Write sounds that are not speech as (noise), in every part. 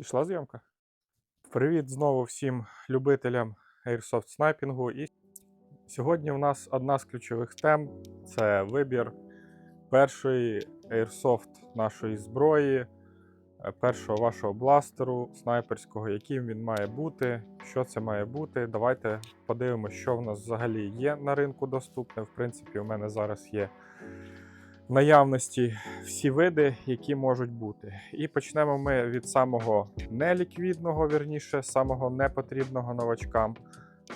Пішла зйомка. Привіт знову всім любителям Airsoft снайпінгу. І сьогодні у нас одна з ключових тем це вибір першої Airsoft нашої зброї, е, першого вашого бластеру снайперського, яким він має бути, що це має бути. Давайте подивимося, що в нас взагалі є на ринку доступне. В принципі, у мене зараз є в наявності всі види, які можуть бути. І почнемо ми від самого неліквідного, вірніше, самого непотрібного новачкам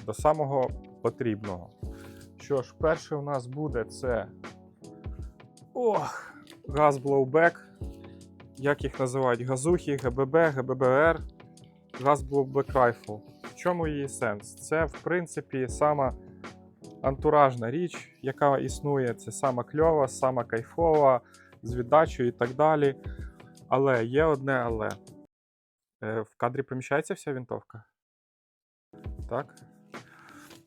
до самого потрібного. Що ж, перше у нас буде це ох, газ блоубек. Як їх називають? Газухи, ГББ, ГББР, газ блоубек райфл. В чому її сенс? Це, в принципі, сама антуражна річ, яка існує, це сама кльова, сама кайфова, з віддачею і так далі. Але є одне але. Е, В кадрі поміщається вся вінтовка? Так.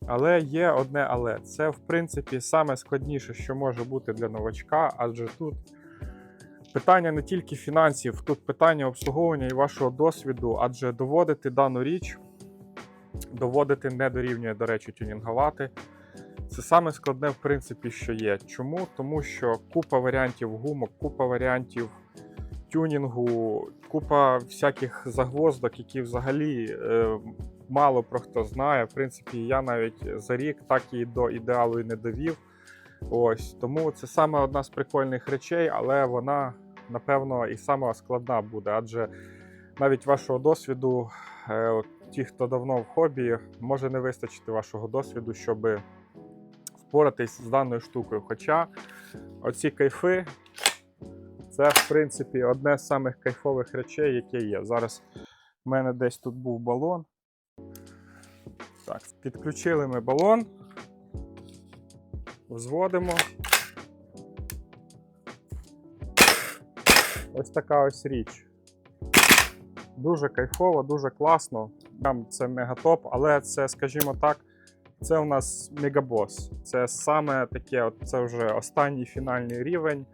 Але є одне але. Це, в принципі, саме складніше, що може бути для новачка, адже тут питання не тільки фінансів, тут питання обслуговування і вашого досвіду, адже доводити дану річ, доводити не дорівнює, до речі, тюнінгувати. Це саме складне, в принципі, що є. Чому? Тому що купа варіантів гумок, купа варіантів тюнінгу, купа всяких загвоздок, які взагалі е, мало про хто знає. В принципі, я навіть за рік так і до ідеалу і не довів. Ось тому це саме одна з прикольних речей, але вона, напевно, і сама складна буде, адже навіть вашого досвіду, е, ті, хто давно в хобі, може не вистачити вашого досвіду, щоби впоратись з даною штукою. Хоча оці кайфи це, в принципі, одне з самих кайфових речей, яке є. Зараз в мене десь тут був балон. Так, підключили ми балон, взводимо. Ось така ось річ. Дуже кайфово, дуже класно. Там це мегатоп, але це, скажімо так, це у нас мегабос. Це саме таке, от, це вже останній фінальний рівень,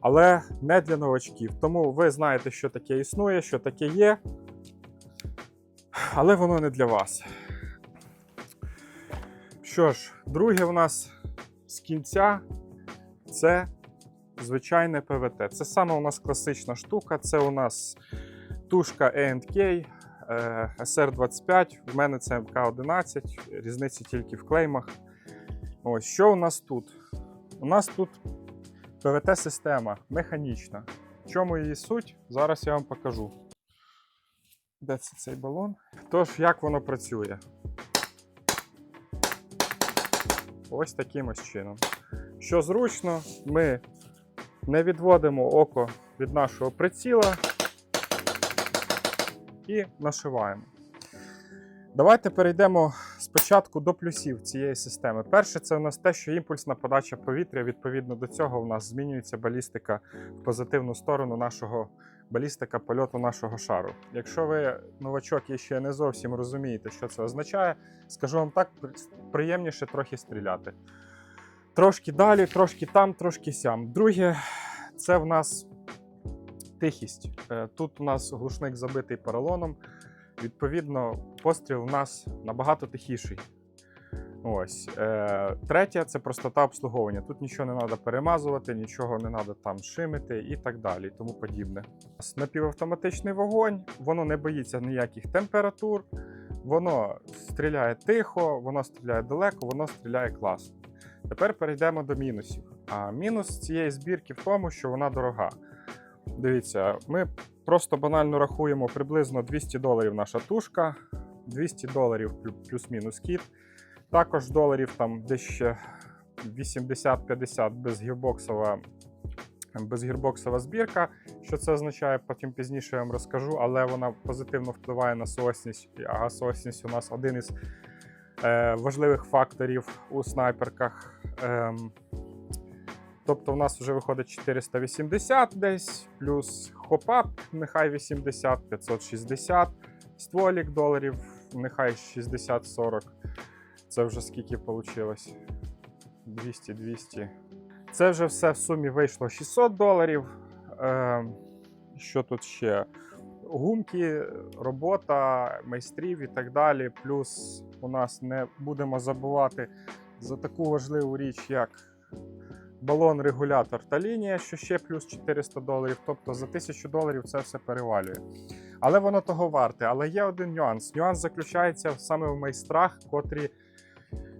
але не для новачків. Тому ви знаєте, що таке існує, що таке є, але воно не для вас. Що ж, друге у нас з кінця це звичайне ПВТ. Це саме у нас класична штука. Це у нас тушка A&K SR25. В мене це МК-11, різниця тільки в клеймах. Ось що у нас тут? У нас тут ПВТ-система механічна. В чому її суть? Зараз я вам покажу. Де це цей балон? Тож, як воно працює? Ось таким ось чином. Що зручно, ми не відводимо око від нашого приціла і нашиваємо. Давайте перейдемо спочатку до плюсів цієї системи. Перше, це у нас те, що імпульсна подача повітря. Відповідно до цього, у нас змінюється балістика в позитивну сторону нашого балістика польоту нашого шару. Якщо ви новачок і ще не зовсім розумієте, що це означає, скажу вам так, приємніше трохи стріляти. Трошки далі, трошки там, трошки сям. Друге, це в нас тихість. Е, Тут у нас глушник забитий поролоном. Відповідно, постріл у нас набагато тихіший. Ось. Е, третє це простота обслуговування. Тут нічого не треба перемазувати, нічого не треба там шимити і так далі, тому подібне. Напівавтоматичний вогонь, воно не боїться ніяких температур, воно стріляє тихо, воно стріляє далеко, воно стріляє класно. Тепер перейдемо до мінусів. А мінус цієї збірки в тому, що вона дорога. Дивіться, ми просто банально рахуємо приблизно 200 доларів наша тушка, 200 доларів плюс-мінус кіт. Також доларів там десь ще 80-50 безгірбоксова, безгірбоксова збірка. Що це означає, потім пізніше я вам розкажу, але вона позитивно впливає на соосність, а соосність у нас один із е, важливих факторів у снайперках. Ем, Тобто в нас вже виходить 480 десь, плюс хопап, нехай 80, 560, стволік доларів, нехай 60-40. Це вже скільки вийшло? 200-200. Це вже все в сумі вийшло 600 доларів. Е, що тут ще? гумки, робота майстрів і так далі. Плюс у нас не будемо забувати за таку важливу річ, як балон, регулятор та лінія, що ще плюс 400 доларів. Тобто за 1000 доларів це все перевалює. Але воно того варте. Але є один нюанс. Нюанс заключається саме в майстрах, котрі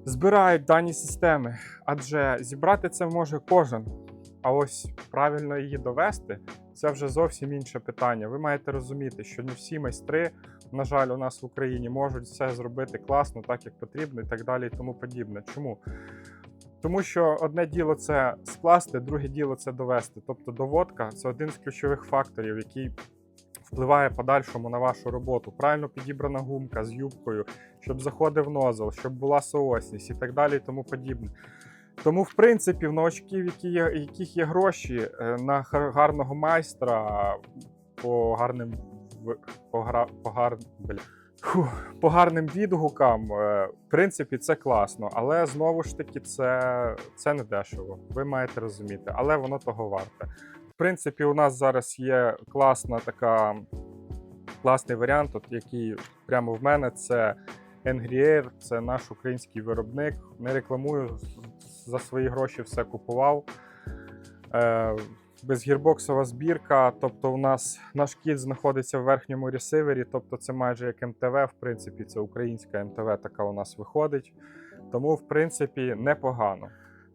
збирають дані системи. Адже зібрати це може кожен. А ось правильно її довести це вже зовсім інше питання. Ви маєте розуміти, що не всі майстри, на жаль, у нас в Україні можуть все зробити класно, так як потрібно, і так далі, і тому подібне. Чому? Тому що одне діло це скласти, друге діло це довести. Тобто доводка це один з ключових факторів, який впливає подальшому на вашу роботу. Правильно підібрана гумка з юбкою, щоб заходив нозл, щоб була соосність і так далі, і тому подібне. Тому, в принципі, в новачків, які є, яких є гроші е, на гар- гарного майстра по гарним по, гра, по, гар, бля, Фу, по гарним відгукам, е, в принципі, це класно, але знову ж таки, це, це не дешево. Ви маєте розуміти, але воно того варте. В принципі, у нас зараз є класна така класний варіант, от який прямо в мене це Engrier, це наш український виробник. Не рекламую за свої гроші все купував. Е, безгірбоксова збірка. Тобто, у нас наш кіт знаходиться в верхньому ресивері, тобто це майже як МТВ, в принципі, це українська МТВ, така у нас виходить. Тому, в принципі, непогано.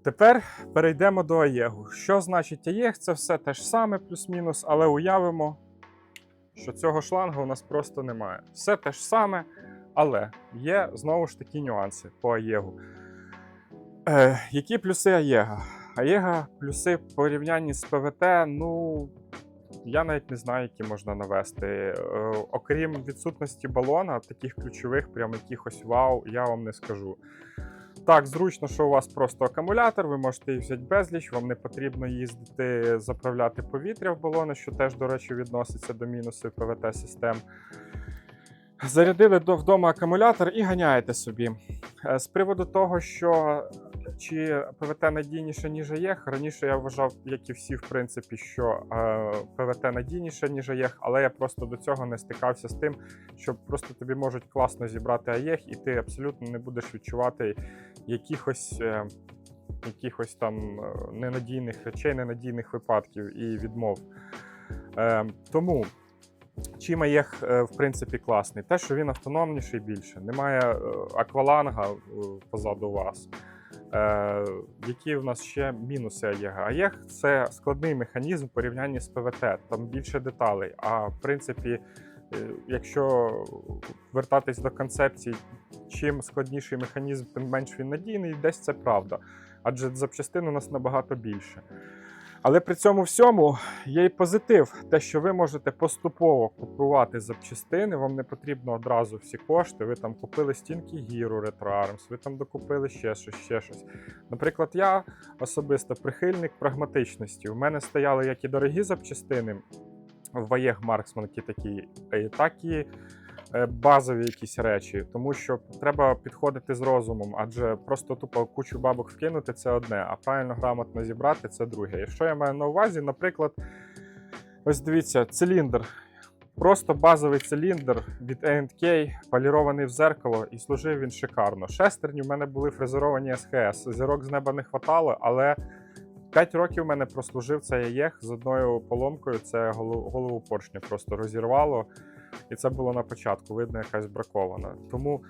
Тепер перейдемо до Аєгу. Що значить Аєг? Це все те ж саме, плюс-мінус, але уявимо, що цього шлангу у нас просто немає. Все те ж саме, але є знову ж такі нюанси по Аєгу. Е, які плюси Аєга? Аєга плюси в порівнянні з ПВТ, ну я навіть не знаю, які можна навести. Е, окрім відсутності балона, таких ключових, прям якихось вау, я вам не скажу. Так, зручно, що у вас просто акумулятор, ви можете їх взяти безліч, вам не потрібно їздити, заправляти повітря в балони, що теж, до речі, відноситься до мінусів ПВТ-систем. Зарядили вдома акумулятор і ганяєте собі. Е, З приводу того, що чи ПВТ надійніше, ніж АЄХ, раніше я вважав, як і всі, в принципі, що е, ПВТ надійніше, ніж АЄХ, але я просто до цього не стикався з тим, що просто тобі можуть класно зібрати АЄХ, і ти абсолютно не будеш відчувати якихось. е, Якихось там ненадійних речей, ненадійних випадків і відмов. Е, тому чим АЄХ, е, в принципі, класний, те, що він автономніший більше, немає е, акваланга е, позаду вас. Е, які в нас ще мінуси АЄГ? АЄГ це складний механізм в порівнянні з ПВТ, там більше деталей. А в принципі, якщо вертатись до концепції, чим складніший механізм, тим менш він надійний, десь це правда. Адже запчастин у нас набагато більше. Але при цьому всьому є і позитив, те, що ви можете поступово купувати запчастини, вам не потрібно одразу всі кошти. Ви там купили стінки гіру RetroArms, ви там докупили ще щось, ще щось. Наприклад, я особисто прихильник прагматичності. У мене стояли як і дорогі запчастини в Ваєг Марксманки такі, так і базові якісь речі, тому що треба підходити з розумом, адже просто тупо кучу бабок вкинути це одне, а правильно грамотно зібрати це друге. І що я маю на увазі, наприклад, ось дивіться, циліндр. Просто базовий циліндр від A&K, полірований в зеркало, і служив він шикарно. Шестерні в мене були фрезеровані СХС. Зірок з неба не хватало, але 5 років в мене прослужив цей АЄХ з одною поломкою. Це голов- голову поршня просто розірвало. І це було на початку, видно, якась бракована. Тому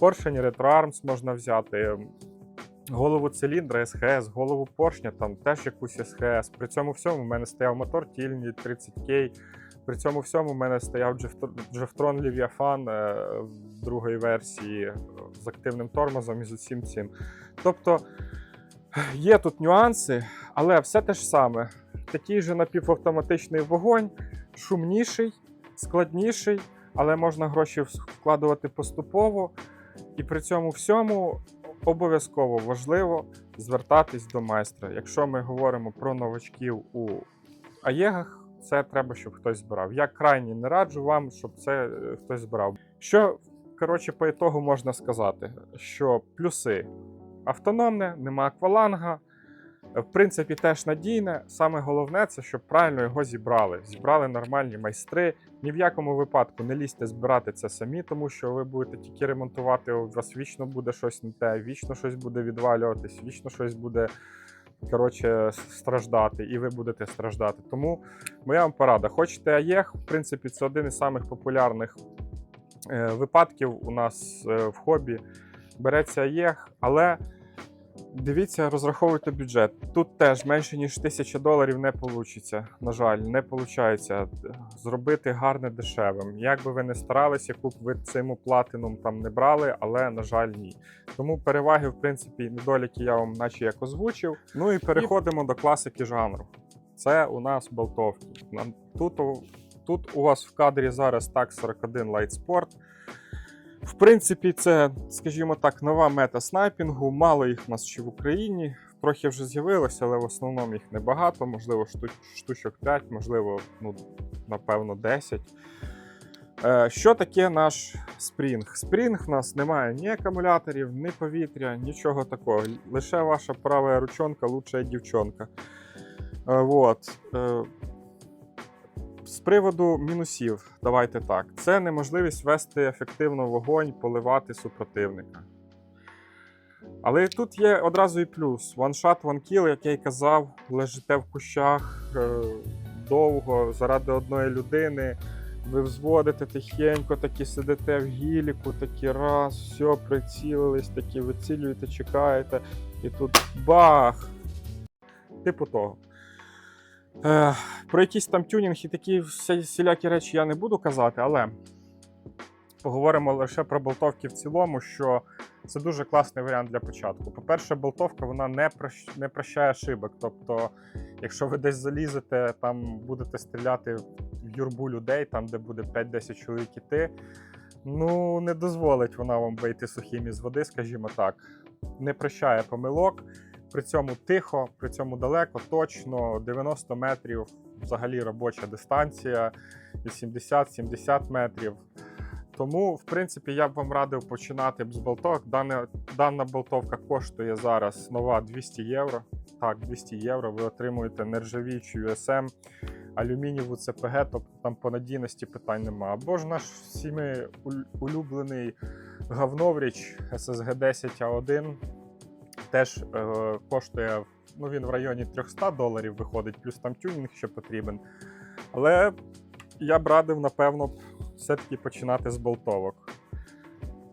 поршень RetroArms можна взяти. Голову циліндра СХС, голову поршня, там теж якусь СХС. При цьому всьому в мене стояв мотор тільні 30К. При цьому всьому в мене стояв Джефтрон Leviathan е, в другої версії е, з активним тормозом і з усім цим. Тобто є тут нюанси, але все те ж саме. Такий же напівавтоматичний вогонь, шумніший, складніший, але можна гроші вкладувати поступово. І при цьому всьому обов'язково важливо звертатись до майстра. Якщо ми говоримо про новачків у АЄГах, це треба, щоб хтось збирав. Я крайні не раджу вам, щоб це е, хтось збирав. Що коротше по ітогу можна сказати, що плюси автономне, нема акваланга. В принципі, теж надійне. Саме головне, це щоб правильно його зібрали. Зібрали нормальні майстри. Ні в якому випадку не лізьте збирати це самі, тому що ви будете тільки ремонтувати. У вас вічно буде щось не те, вічно щось буде відвалюватись, вічно щось буде коротше, страждати, і ви будете страждати. Тому моя вам порада. Хочете АЄХ, в принципі, це один із самих популярних е, випадків у нас е, в хобі. Береться АЄХ, але дивіться, розраховуйте бюджет. Тут теж менше ніж 1000 доларів не вийде. На жаль, не виходить зробити гарне дешевим. Як би ви не старались, яку б ви цим платином там не брали, але на жаль, ні. Тому переваги, в принципі, недоліки я вам наче як озвучив. Ну і переходимо до класики жанру. Це у нас болтовки. Тут, тут у вас в кадрі зараз так 41 Light Sport. В принципі, це, скажімо так, нова мета снайпінгу. Мало їх у нас ще в Україні. Трохи вже з'явилося, але в основному їх небагато. Можливо, штучок 5, можливо, ну, напевно, 10. Е, Що таке наш спрінг? Спрінг в нас немає ні акумуляторів, ні повітря, нічого такого. Лише ваша права ручонка, лучша дівчонка. Е, Вот. Е, З приводу мінусів, давайте так. Це неможливість вести ефективно вогонь, поливати супротивника. Але тут є одразу і плюс. Shot, one як я й казав, лежите в кущах е, довго заради одної людини. Ви взводите тихенько, такі сидите в гіліку, такі раз, все, прицілились, такі вицілюєте, чекаєте, і тут бах! Типу того. Е, про якісь там тюнінг і такі всілякі речі я не буду казати, але поговоримо лише про болтовки в цілому, що це дуже класний варіант для початку. По-перше, болтовка вона не, прощ... не прощає шибок. Тобто, якщо ви десь залізете, там будете стріляти в юрбу людей, там, де буде 5-10 чоловік іти, ну не дозволить вона вам вийти сухим із води, скажімо так. Не прощає помилок. При цьому тихо, при цьому далеко, точно 90 метрів взагалі робоча дистанція, 80-70 метрів. Тому, в принципі, я б вам радив починати з болтовок. Дана, дана болтовка коштує зараз нова 200 євро. Так, 200 євро. Ви отримуєте нержавіючу USM, алюмінієву ЦПГ, тобто там по надійності питань нема. Або ж наш всіми улюблений говновріч SSG 10 А1 теж е, коштує ну, він в районі 300 доларів виходить, плюс там тюнінг ще потрібен. Але я б радив, напевно, все-таки починати з болтовок.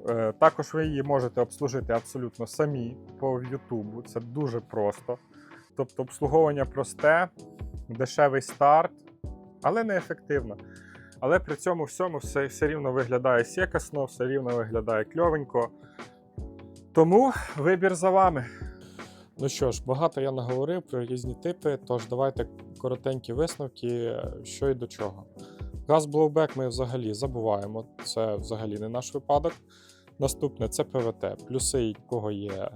Е, також ви її можете обслужити абсолютно самі по Ютубу. Це дуже просто. Тобто обслуговування просте, дешевий старт, але не ефективно. Але при цьому всьому все, все рівно виглядає сєкасно, все рівно виглядає кльовенько. Тому вибір за вами. Ну що ж, багато я наговорив про різні типи, тож давайте коротенькі висновки, що і до чого. Газ блоубек ми взагалі забуваємо, це взагалі не наш випадок. Наступне це ПВТ. Плюси якого є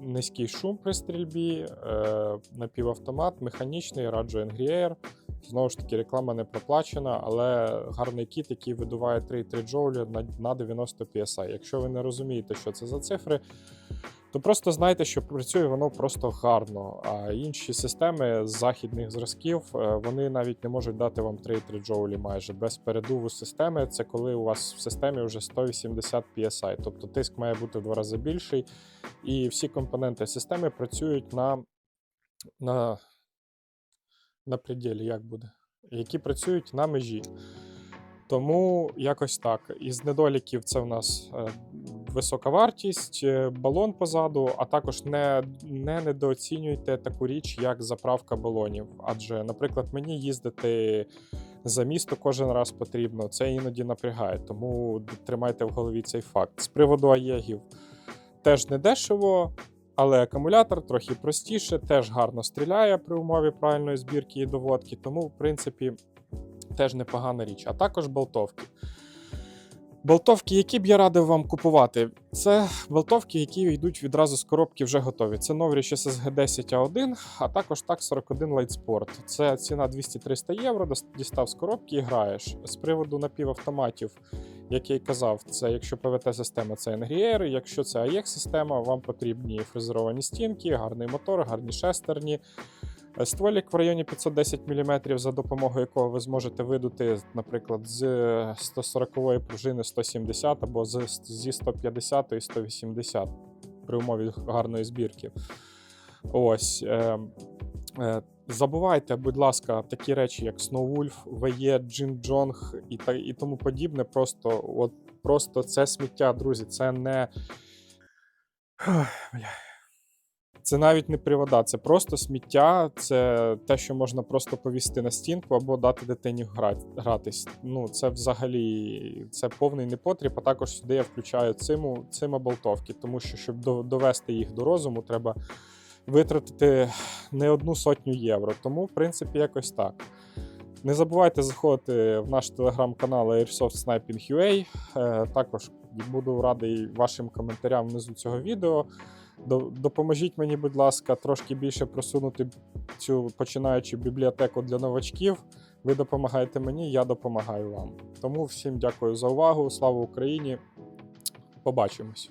низький шум при стрільбі, е, напівавтомат, механічний, раджу Angry Air. Знову ж таки, реклама не проплачена, але гарний кіт, який видуває 3,3 джоуля на, на 90 PSI. Якщо ви не розумієте, що це за цифри, то просто знайте, що працює воно просто гарно. А інші системи з західних зразків е, вони навіть не можуть дати вам 3,3 джоулі майже без передуву системи. Це коли у вас в системі вже 180 PSI, тобто тиск має бути в два рази більший, і всі компоненти системи працюють на, на, на пределі, як буде, які працюють на межі. Тому якось так. Із недоліків це в нас е, висока вартість, е, балон позаду, а також не, не недооцінюйте таку річ, як заправка балонів. Адже, наприклад, мені їздити за місто кожен раз потрібно. Це іноді напрягає, тому тримайте в голові цей факт. З приводу аєгів теж не дешево. Але акумулятор трохи простіше, теж гарно стріляє при умові правильної збірки і доводки, тому, в принципі, теж непогана річ. А також болтовки. Болтовки, які б я радив вам купувати, це болтовки, які йдуть відразу з коробки вже готові. Це Novrich SSG 10 A1, а також TAC 41 Light Sport. Це ціна 200-300 євро, дістав з коробки і граєш. З приводу напівавтоматів Як я й казав, це якщо ПВТ-система, це NGR, якщо це AX-система, вам потрібні фрезеровані стінки, гарний мотор, гарні шестерні. Е, Стволік в районі 510 мм, за допомогою якого ви зможете видути, наприклад, з 140-ї пружини 170 або зі 150 і 180 при умові гарної збірки. Ось. Е, е, Забувайте, будь ласка, такі речі, як Snowwolf, VE, Джинджонг і, та, і тому подібне. Просто, от, просто це сміття, друзі. Це не. Ох, (sighs) бля. Це навіть не привода, це просто сміття, це те, що можна просто повісити на стінку або дати дитині гратись. Ну, це взагалі це повний непотріб, а також сюди я включаю циму, цима болтовки, тому що, щоб до- довести їх до розуму, треба витратити не одну сотню євро. Тому, в принципі, якось так. Не забувайте заходити в наш телеграм-канал Airsoft Sniping. Е, Також буду радий вашим коментарям внизу цього відео. До- Допоможіть мені, будь ласка, трошки більше просунути цю починаючу бібліотеку для новачків. Ви допомагаєте мені, я допомагаю вам. Тому всім дякую за увагу. Слава Україні! Побачимось!